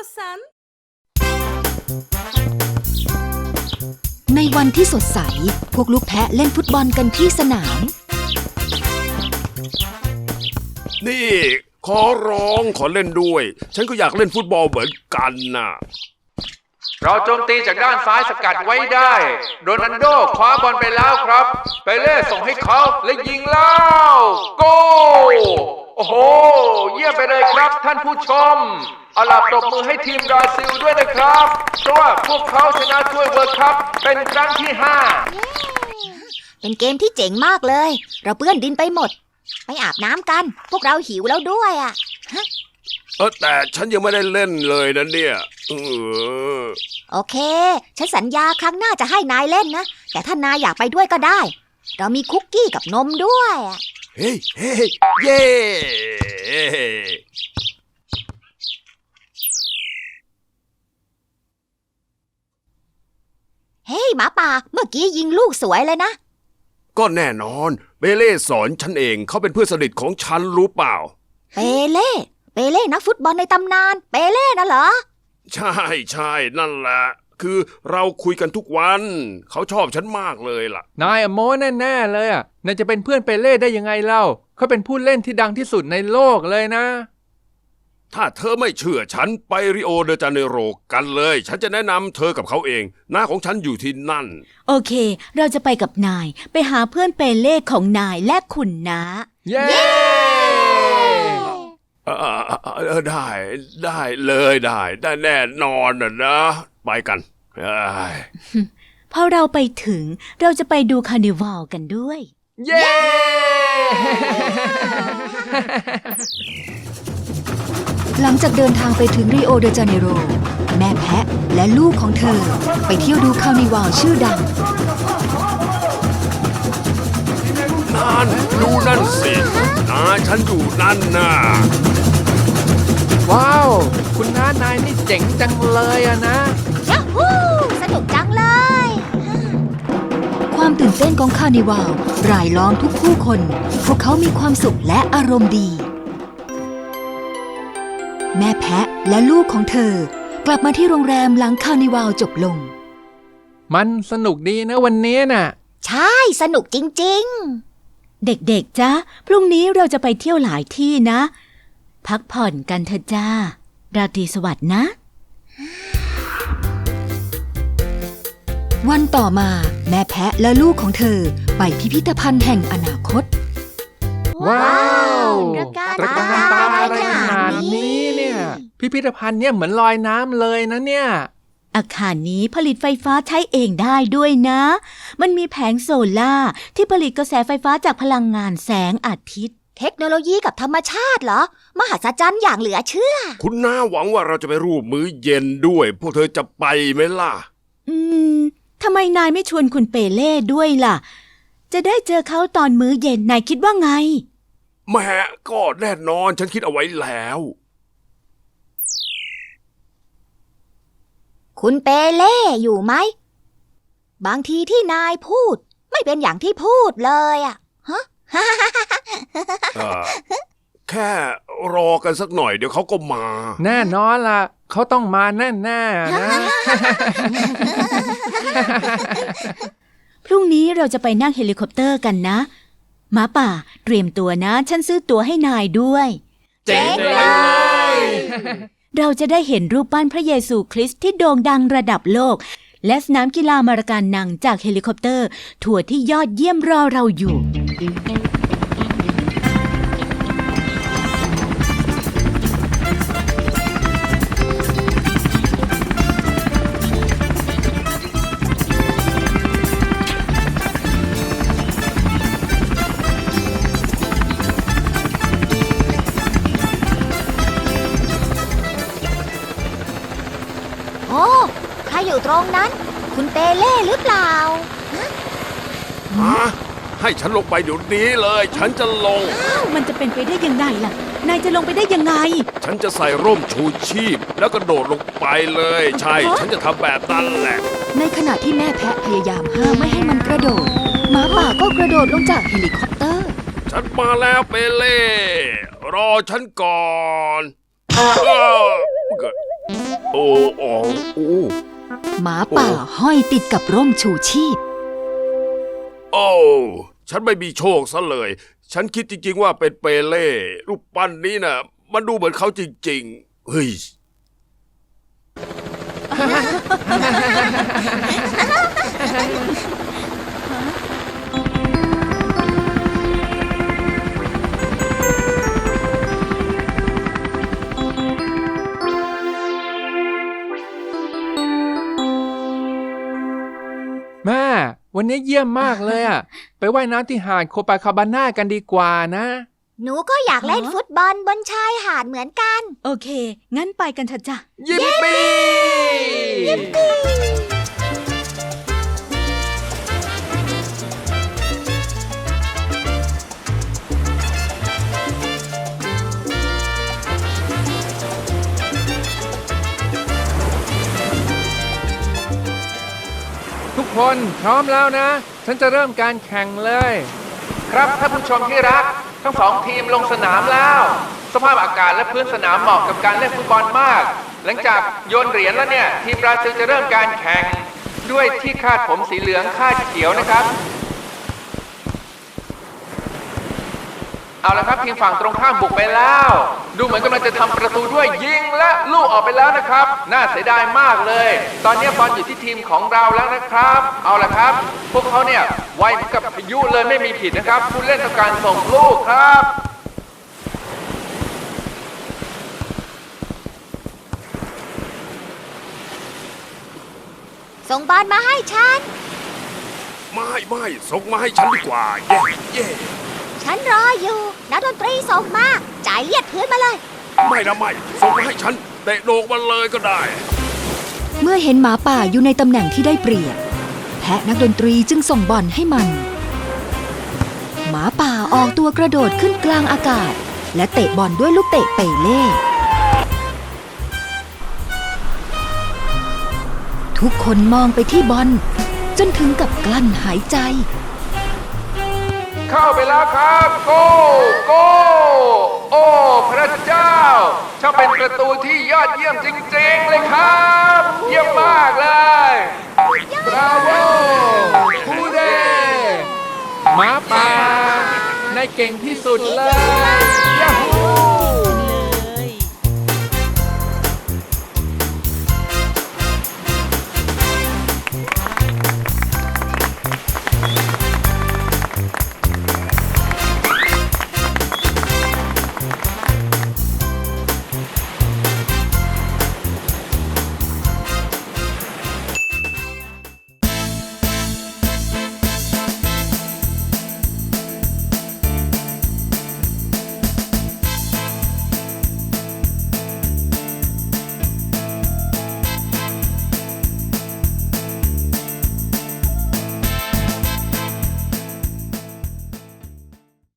istiyorsan. ในวันที่สดใส พวกลูกแพะเล่นฟุตบอลกันที่สนาม นี่ ขอร้องขอเล่นด้วย ฉันก็อยากเล่นฟุตบอลเหมือนกันน่ะ เราโจมตีจากด้านซ้ายสกัดไว้ได้โรนัลโดคว้าบอลไปแล้วครับ ไปเล่ส่งให้เขาและยิงแล้วโกโอ้โห เยี่ยมไปเลยครับท่านผู้ชม เอาล่ะปรบมือให้ทีมบราซิลด้วยนะครับ เพราะว่าพวกเขาชนะถ้วยเวิร์ลด์คัพเป็นครั้งที่ 5 เป็นเกมที่เจ๋งมากเลย เราเปื้อนดินไปหมด ไปอาบน้ำกัน พวกเราหิวแล้วด้วยอะ เออแต่ฉันยังไม่ได้เล่นเลยนะเนี่ยเออโอเค ฉันสัญญาครั้งหน้าจะให้นายเล่นนะ แต่ถ้านายอยากไปด้วยก็ได้ เรามีคุกกี้กับนมด้วยอะเฮ้ยเฮ้ยเย้เฮ้ยหมาป่า เมื่อกี้ยิงลูกสวยเลยนะ ก็แน่นอน เบเล่สอนฉันเองเขาเป็นเพื่อนสนิทของฉันรู้เปล่า เปเล่ เปเล่นักฟุตบอลในตำนาน เปเล่นะเหรอ ใช่ใช่นั่นแหละ คือเราคุยกันทุกวัน เขาชอบฉันมากเลยล่ะ นายอะโม้แน่ๆเลยอะนายจะเป็นเพื่อนเปเล่ได้ยังไงเล่า เขาเป็นผู้เล่นที่ดังที่สุดในโลกเลยนะ ถ้าเธอไม่เชื่อฉันไปริโอเดจาเนโรกันเลย ฉันจะแนะนำเธอกับเขาเอง หน้าของฉันอยู่ที่นั่น โอเค เราจะไปกับนาย ไปหาเพื่อนเปเล่ของนายและคุณนะ เย้ เออได้ได้เลยได้ ได้แน่นอนนะ ไปกันพอเราไปถึงเราจะไปดูคาร์นิวัลกันด้วย เย้ หลังจากเดินทางไปถึงริโอเดจาเนโร แม่แพะและลูกของเธอ ไปเที่ยวดูคาร์นิวัลชื่อดัง นั่นดูนั่นสินาฉันอยู่นั่นน่ะว้าว คุณน้านายนี่เจ๋งจังเลยอะนะยาฮูสนุกจังเลย ความตื่นเต้นของคาร์นิวัลรายล้อมทุกผู้คน พวกเขามีความสุขและอารมณ์ดี แม่แพะและลูกของเธอ กลับมาที่โรงแรมหลังคาร์นิวัลจบลง มันสนุกดีนะวันนี้น่ะ ใช่ สนุกจริง เด็กๆจ้าพรุ่งนี้เราจะไปเที่ยวหลายที่นะ พักผ่อนกันเถอะจ้า ราตรีสวัสดิ์นะ วันต่อมาแม่แพะและลูกของเธอ ไปพิพิธภัณฑ์แห่งอนาคต ว้าวตระการตระการตาอะไรขนาดนี้เนี่ย พิพิธภัณฑ์เนี่ยเหมือนลอยน้ำเลยนะเนี่ย อาคารนี้ผลิตไฟฟ้าใช้เองได้ด้วยนะ มันมีแผงโซล่าร์ที่ผลิตกระแสไฟฟ้าจากพลังงานแสงอาทิตย์ๆเทคโนโลยีกับธรรมชาติเหรอ มหัศจรรย์อย่างเหลือเชื่อ คุณน้าหวังว่าเราจะไปรูปมื้อเย็นด้วย พวกเธอจะไปไหมล่ะ อืมทำไมนายไม่ชวนคุณเปเล่ด้วยล่ะ จะได้เจอเขาตอนมื้อเย็นนายคิดว่าไงแม่ก็แน่นอนฉันคิดเอาไว้แล้ว คุณเปเล่อยู่ไหม บางทีที่นายพูด ไม่เป็นอย่างที่พูดเลยอะฮะ เออแค่รอกันสักหน่อยเดี๋ยวเขาก็มา แน่นอนล่ะ เขาต้องมาแน่ๆนะ พรุ่งนี้เราจะไปนั่งเฮลิคอปเตอร์กันนะหมาป่า เตรียมตัวนะ ฉันซื้อตั๋วให้นายด้วย เจ๋งเลย เราจะได้เห็นรูปปั้นพระเยซูคริสต์ที่โด่งดังระดับโลก และสนามกีฬามาราการนังจากเฮลิคอปเตอร์ ทัวร์ที่ยอดเยี่ยมรอเราอยู่ อยู่ตรงนั้น คุณเปเล่หรือเปล่าฮะให้ฉันลงไปเดี๋ยวนี้เลย ฉันจะลงมันจะเป็นไปได้ยังไงล่ะ นายจะลงไปได้ยังไง ฉันจะใส่ร่มชูชีพ แล้วก็โดดลงไปเลย ใช่ ฉันจะทำแบบนั้นแหละ ในขณะที่แม่แพะพยายามห้ามไม่ให้มันกระโดดหมาป่าก็กระโดดลงจากเฮลิคอปเตอร์ ฉันมาแล้วเปเล่รอฉันก่อน เออเกิดโอ้โอ้โอ้ หมาป่าห้อยติดกับร่มชูชีพ โอ้ ฉันไม่มีโชคซะเลย ฉันคิดจริง ๆ ว่าเป็นเปเล่รูปปั้นนี้น่ะ มันดูเหมือนเขาจริง ๆ เฮ้ยแวันนี้เยี่ยมมากเลยอะไปว่ายน้ำที่หาดโคปาคาบาน่ากันดีกว่านะ หนูก็อยากเล่นฮะฟุตบอลบนชายหาดเหมือนกัน โอเค งั้นไปกันเถอะจ้ะ ยิปปี้ คนพร้อมแล้วนะ ฉันจะเริ่มการแข่งเลย ครับท่านผู้ชมที่รัก ทั้งสองทีมลงสนามแล้ว สภาพอากาศและพื้นสนามเหมาะกับการเล่นฟุตบอลมาก หลังจากโยนเหรียญแล้วเนี่ย ทีมบราซิลจะเริ่มการแข่งด้วยที่คาดผมสีเหลืองคาดเขียวนะครับ เอาละครับทีมฝั่งตรงข้ามบุกไปแล้ว ดูเหมือนกำลังจะทำประตูด้วยยิงและลูกออกไปแล้วนะครับ น่าเสียดายมากเลย ตอนนี้บอลอยู่ที่ทีมของเราแล้วนะครับ เอาละครับ พวกเขาเนี่ยไวเหมือนกับพายุเลยไม่มีผิดนะครับ ผู้เล่นต้องการส่งลูกครับส่งบอลมาให้ฉัน ไม่ไม่ส่งมาให้ฉันดีกว่า เย่เย่ ฉันรออยู่ นักดนตรีส่งมา จ่ายเลียดพื้นมาเลย ไม่นะไม่ส่งมาให้ฉันเตะโดกมันเลยก็ได้ เมื่อเห็นหมาป่าอยู่ในตำแหน่งที่ได้เปรียบ แพะนักดนตรีจึงส่งบอลให้มัน หมาป่าออกตัวกระโดดขึ้นกลางอากาศ และเตะบอลด้วยลูกเตะเปเล่ทุกคนมองไปที่บอลจนถึงกับกลั้นหายใจ เข้าไปแล้วครับ โกโกโอ้พระเจ้าช่างเป็นประตูที่ยอดเยี่ยมจริงๆเลยครับ เยี่ยมมากเลยบราโวคูเดมาป่าในเก่งที่สุดเลย